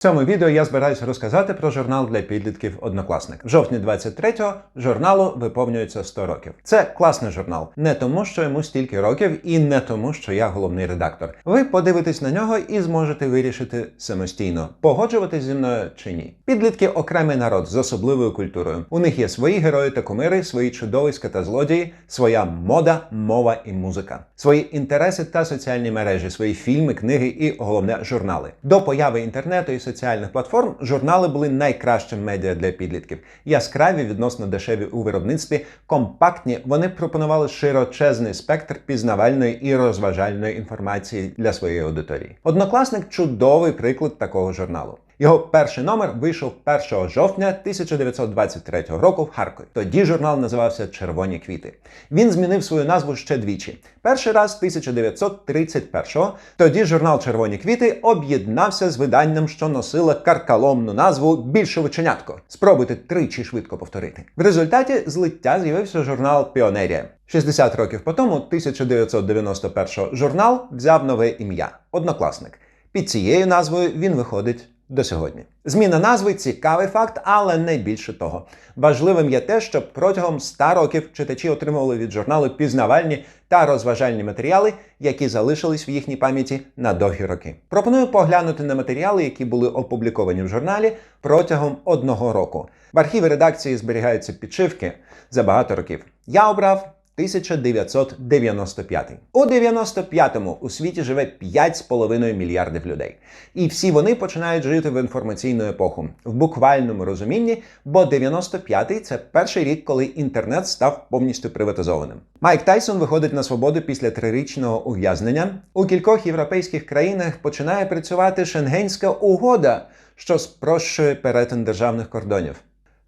В цьому відео я збираюся розказати про журнал для підлітків Однокласник. В жовтні 23-го журналу виповнюється 100 років. Це класний журнал, не тому, що йому стільки років, і не тому, що я головний редактор. Ви подивитесь на нього і зможете вирішити самостійно, погоджуватись зі мною чи ні. Підлітки окремий народ з особливою культурою. У них є свої герої та кумири, свої чудовиська та злодії, своя мода, мова і музика, свої інтереси та соціальні мережі, свої фільми, книги і головне журнали. До появи інтернету і соціальних платформ журнали були найкращим медіа для підлітків. Яскраві, відносно дешеві у виробництві, компактні. Вони пропонували широчезний спектр пізнавальної і розважальної інформації для своєї аудиторії. Однокласник чудовий приклад такого журналу. Його перший номер вийшов 1 жовтня 1923 року в Харкові. Тоді журнал називався Червоні квіти. Він змінив свою назву ще двічі. Перший раз 1931-го. Тоді журнал Червоні квіти об'єднався з виданням, що носило каркаломну назву Більшовиченятко. Спробуйте тричі швидко повторити. В результаті злиття з'явився журнал Піонерія. 60 років по тому, 1991 журнал взяв нове ім'я Однокласник. Під цією назвою він виходить до сьогодні. Зміна назви цікавий факт, але не більше того. Важливим є те, що протягом 100 років читачі отримували від журналу пізнавальні та розважальні матеріали, які залишились в їхній пам'яті на довгі роки. Пропоную поглянути на матеріали, які були опубліковані в журналі протягом одного року. В архіві редакції зберігаються підшивки за багато років. Я обрав 1995. У 95-му у світі живе 5,5 мільярдів людей. І всі вони починають жити в інформаційну епоху в буквальному розумінні, бо 95-й – це перший рік, коли інтернет став повністю приватизованим. Майк Тайсон виходить на свободу після трирічного ув'язнення. У кількох європейських країнах починає працювати Шенгенська угода, що спрощує перетин державних кордонів.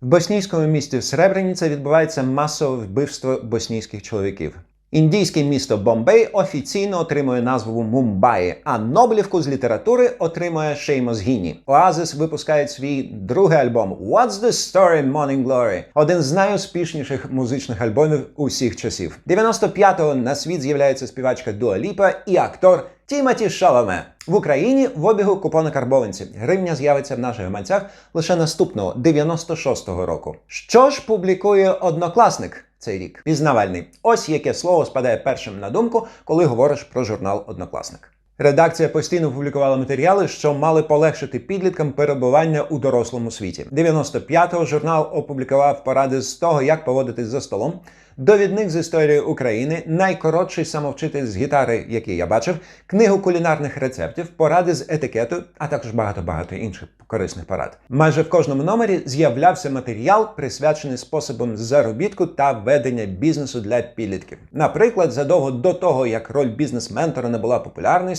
В боснійському місті Сребреніця відбувається масове вбивство боснійських чоловіків. Індійське місто Бомбей офіційно отримує назву Мумбаї, а Нобелівку з літератури отримує Шеймос Гіні. Оазис випускають свій другий альбом What's the Story Morning Glory? Один з найуспішніших музичних альбомів усіх часів. 95-го на світ з'являється співачка Дуа Ліпа і актор Тімоті Шаломе. В Україні в обігу купони карбованці. Гривня з'явиться в наших гаманцях лише наступного 96-го року. Що ж публікує однокласник? Цей рік пізнавальний. Ось яке слово спадає першим на думку, коли говориш про журнал Однокласник. Редакція постійно публікувала матеріали, що мали полегшити підліткам перебування у дорослому світі. 95-го журнал опублікував поради з того, як поводитись за столом. Довідник з історії України, найкоротший самовчитель з гітари, який я бачив, книгу кулінарних рецептів, поради з етикету, а також багато-багато інших корисних порад. Майже в кожному номері з'являвся матеріал, присвячений способам заробітку та ведення бізнесу для підлітків. Наприклад, задовго до того, як роль бізнес-ментора набула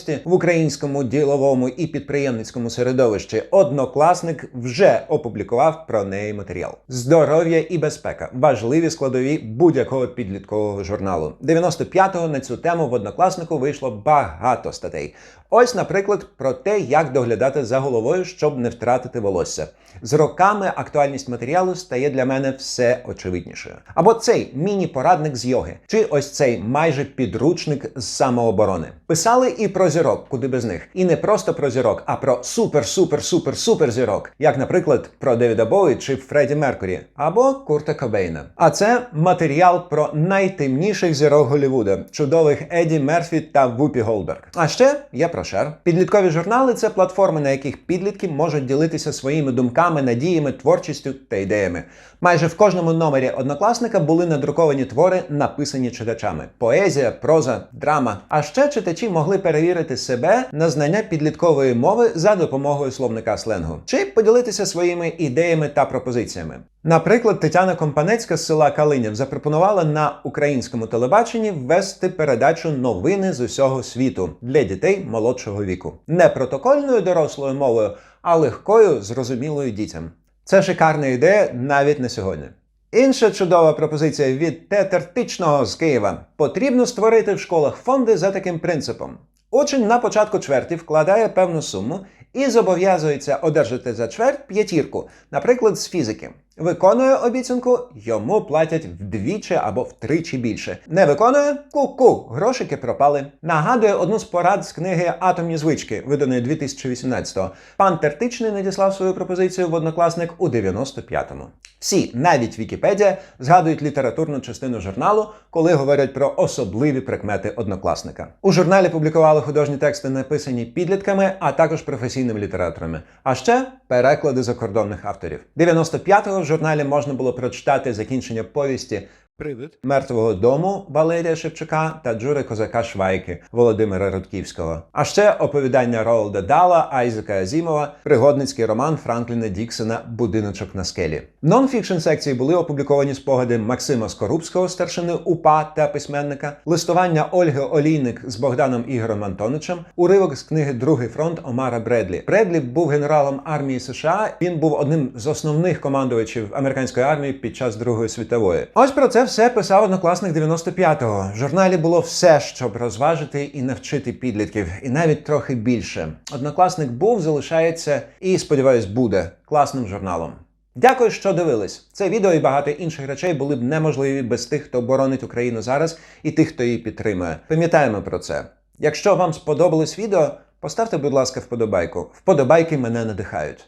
популярності в українському діловому і підприємницькому середовищі, однокласник вже опублікував про неї матеріал. Здоров'я і безпека важливі складові будь-якого підліткового журналу. 95-го на цю тему в однокласнику вийшло багато статей. Ось, наприклад, про те, як доглядати за головою, щоб не втратити волосся. З роками актуальність матеріалу стає для мене все очевиднішою. Або цей міні-порадник з йоги, чи ось цей майже підручник з самооборони. Писали і про зірок, куди без них. І не просто про зірок, а про супер-супер-супер-супер зірок, як, наприклад, про Девіда Боуі чи Фредді Меркурі, або Курта Кобейна. А це матеріал про найтемніших зірок Голлівуда, чудових Еді Мерфі та Вупі Голберг. А ще є про Шер. Підліткові журнали це платформи, на яких підлітки можуть ділитися своїми думками, надіями, творчістю та ідеями. Майже в кожному номері однокласника були надруковані твори, написані читачами: поезія, проза, драма. А ще читачі могли перевірити себе на знання підліткової мови за допомогою словника сленгу, чи поділитися своїми ідеями та пропозиціями. Наприклад, Тетяна Компанецька з села Калинів запропонувала на українському телебаченні ввести передачу новини з усього світу для дітей молодшого віку, не протокольною дорослою мовою, а легкою, зрозумілою дітям. Це шикарна ідея навіть на сьогодні. Інша чудова пропозиція від Тетертичного з Києва: потрібно створити в школах фонди за таким принципом. Учень на початку чверті вкладає певну суму, і зобов'язується одержати за чверть п'ятірку, наприклад, з фізики. Виконує обіцянку, йому платять вдвічі або втричі більше. Не виконує ку-ку, грошики пропали. Нагадує одну з порад з книги Атомні звички, виданої 2018-го. Пан Тертичний надіслав свою пропозицію в однокласник у 95-му. Всі, навіть Вікіпедія, згадують літературну частину журналу, коли говорять про особливі прикмети однокласника. У журналі публікували художні тексти, написані підлітками, а також професійними літераторами. А ще переклади закордонних авторів. 95-го в журналі можна було прочитати закінчення повісті Привид. Мертвого дому Валерія Шевчука та Джури Козака Швайки Володимира Рудківського. А ще оповідання Роалда Дала, Айзека Азімова, пригодницький роман Франкліна Діксона Будиночок на скелі. Нонфікшн секції були опубліковані спогади Максима Скорубського, старшини УПА та письменника, листування Ольги Олійник з Богданом Ігорем Антоничем, уривок з книги Другий фронт Омара Бредлі. Бредлі був генералом армії США. Він був одним з основних командувачів американської армії під час Другої світової. Ось про все писав однокласник 95-го. В журналі було все, щоб розважити і навчити підлітків, і навіть трохи більше. Однокласник був, залишається і, сподіваюсь, буде класним журналом. Дякую, що дивились. Це відео і багато інших речей були б неможливі без тих, хто боронить Україну зараз, і тих, хто її підтримує. Пам'ятаємо про це. Якщо вам сподобалось відео, поставте, будь ласка, вподобайку. Вподобайки мене надихають.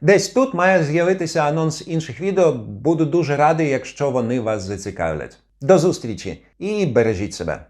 Десь тут має з'явитися анонс інших відео. Буду дуже радий, якщо вони вас зацікавлять. До зустрічі і бережіть себе.